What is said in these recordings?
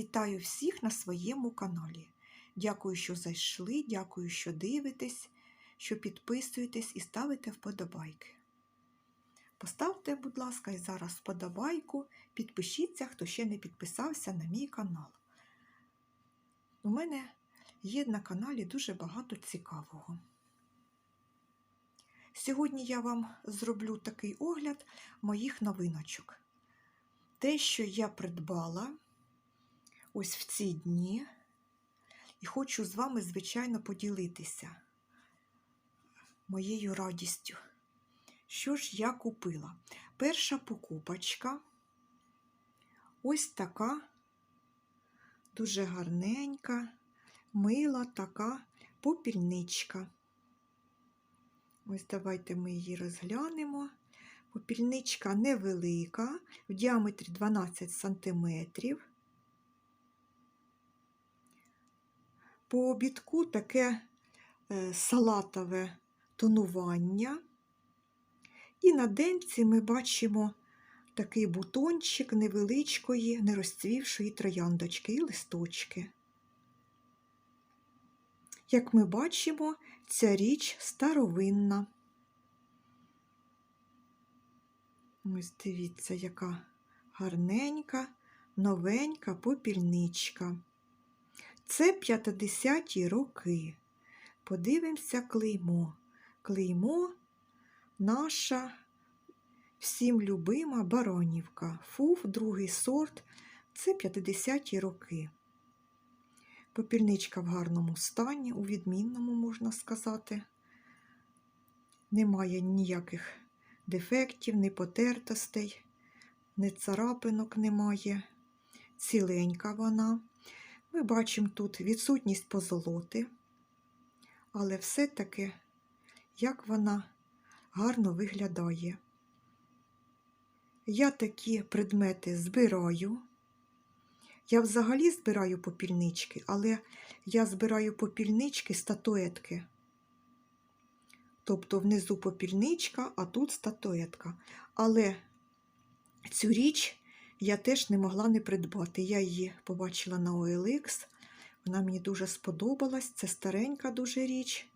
Вітаю всіх на своєму каналі. Дякую, що зайшли, дякую, що дивитесь, що підписуєтесь і ставите вподобайки. Поставте, будь ласка, і зараз вподобайку, підпишіться, хто ще не підписався на мій канал. У мене є на каналі дуже багато цікавого. Сьогодні я вам зроблю такий огляд моїх новиночок. Те, що я придбала ось в ці дні, і хочу з вами, звичайно, поділитися моєю радістю. Що ж я купила? Перша покупочка ось така дуже гарненька, мила така попільничка. Ось давайте ми її розглянемо. Попільничка невелика, в діаметрі 12 см. По обідку таке е, салатове тонування. І на денці ми бачимо такий бутончик невеличкої, нерозцвівшої трояндочки і листочки. Як ми бачимо, ця річ старовинна. Ось дивіться, яка гарненька, новенька попільничка. Це 50-ті роки. Подивимося клеймо. Клеймо наша всім любима баронівка. Фуф, другий сорт. Це 50-ті роки. Попільничка в гарному стані, у відмінному, можна сказати. Немає ніяких дефектів, ні потертостей, ні царапинок немає. Ціленька вона. Ми бачимо тут відсутність позолоти, але все-таки, як вона гарно виглядає. Я такі предмети збираю. Я взагалі збираю попільнички, але я збираю попільнички статуетки. Тобто внизу попільничка, а тут статуетка. Але цю річ я теж не могла не придбати. Я її побачила на OLX. Вона мені дуже сподобалась. Це старенька дуже річ.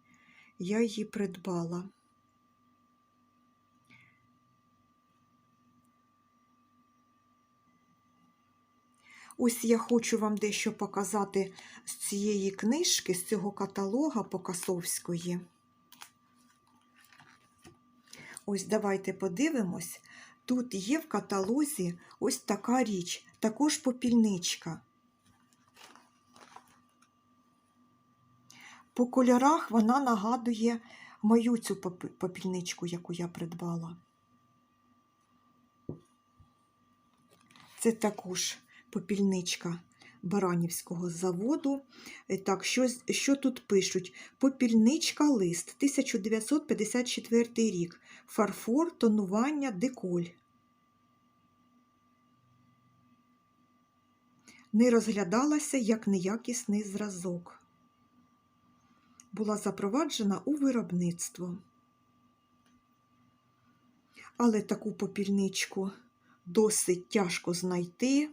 Я її придбала. Ось я хочу вам дещо показати з цієї книжки, з цього каталога Покасовської. Ось давайте подивимось. Тут є в каталозі ось така річ, також попільничка. По кольорах вона нагадує мою цю попільничку, яку я придбала. Це також попільничка Баранівського заводу. Так, що, що тут пишуть? Попільничка лист 1954 рік. Фарфор, тонування, деколь. Не розглядалася як неякісний зразок. Була запроваджена у виробництво. Але таку попільничку досить тяжко знайти.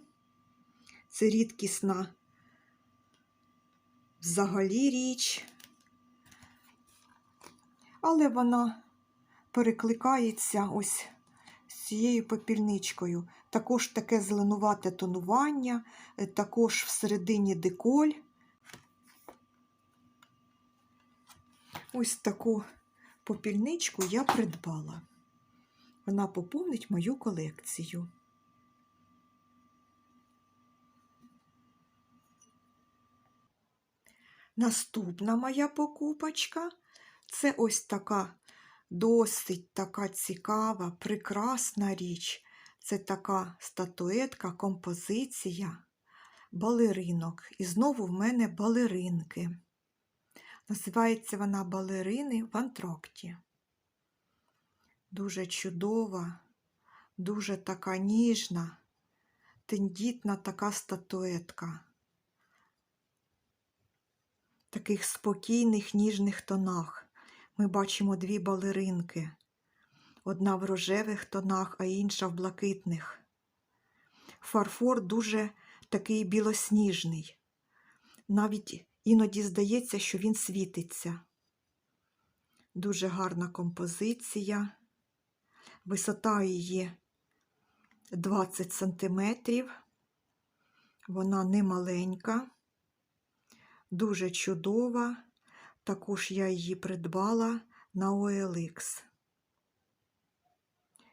Це рідкісна взагалі річ, але вона перекликається ось з цією попільничкою. Також таке зеленувате тонування, також всередині деколь. Ось таку попільничку я придбала. Вона поповнить мою колекцію. Наступна моя покупочка це ось така досить така цікава, прекрасна річ. Це така статуетка, композиція балеринок. І знову в мене балеринки. Називається вона балерини в антракті. Дуже чудова, дуже така ніжна, тендітна така статуетка таких спокійних ніжних тонах. Ми бачимо дві балеринки. Одна в рожевих тонах, а інша в блакитних. Фарфор дуже такий білосніжний. Навіть іноді здається, що він світиться. Дуже гарна композиція. Висота її 20 сантиметрів. Вона не маленька, дуже чудова. Також я її придбала на OLX.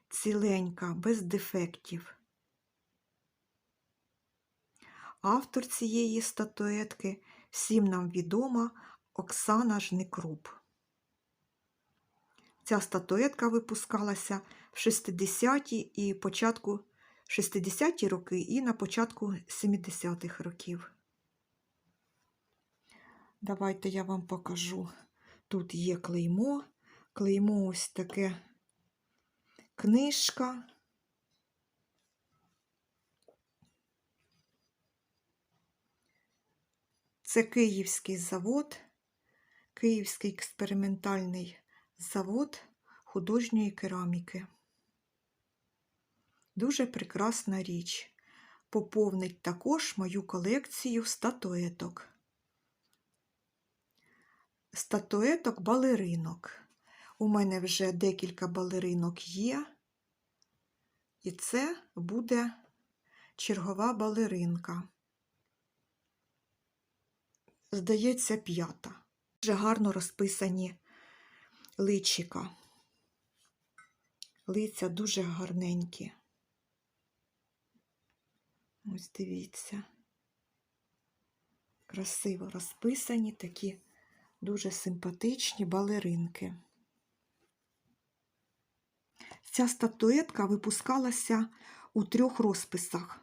Ціленька, без дефектів. Автор цієї статуетки всім нам відома Оксана Жникруп. Ця статуетка випускалася в 60-ті і початку 60-ті роки і на початку 70-х років. Давайте я вам покажу. Тут є клеймо. Клеймо ось таке книжка. Це Київський завод, Київський експериментальний завод художньої кераміки. Дуже прекрасна річ. Поповнить також мою колекцію статуеток. Статуеток балеринок. У мене вже декілька балеринок є, і це буде чергова балеринка. Здається, п'ята. Дуже гарно розписані личика. Лиця дуже гарненькі. Ось дивіться. Красиво розписані такі дуже симпатичні балеринки. Ця статуетка випускалася у трьох розписах.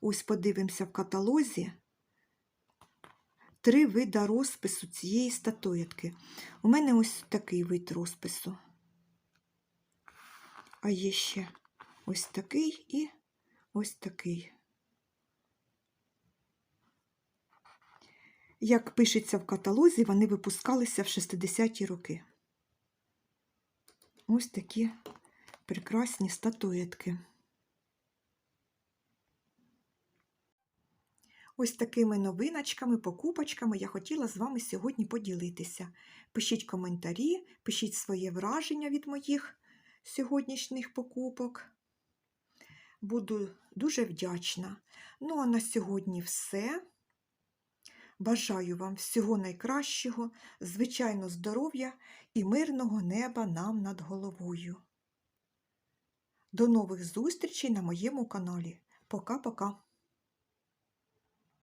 Ось подивимося в каталозі. Три вида розпису цієї статуетки. У мене ось такий вид розпису. А є ще ось такий і ось такий. Як пишеться в каталозі, вони випускалися в 60-ті роки. Ось такі прекрасні статуетки. Ось такими новиночками, покупочками я хотіла з вами сьогодні поділитися. Пишіть коментарі, пишіть своє враження від моїх сьогоднішніх покупок. Буду дуже вдячна. Ну, а на сьогодні все. Бажаю вам всього найкращого, звичайно, здоров'я і мирного неба нам над головою. До нових зустрічей на моєму каналі. Пока-пока!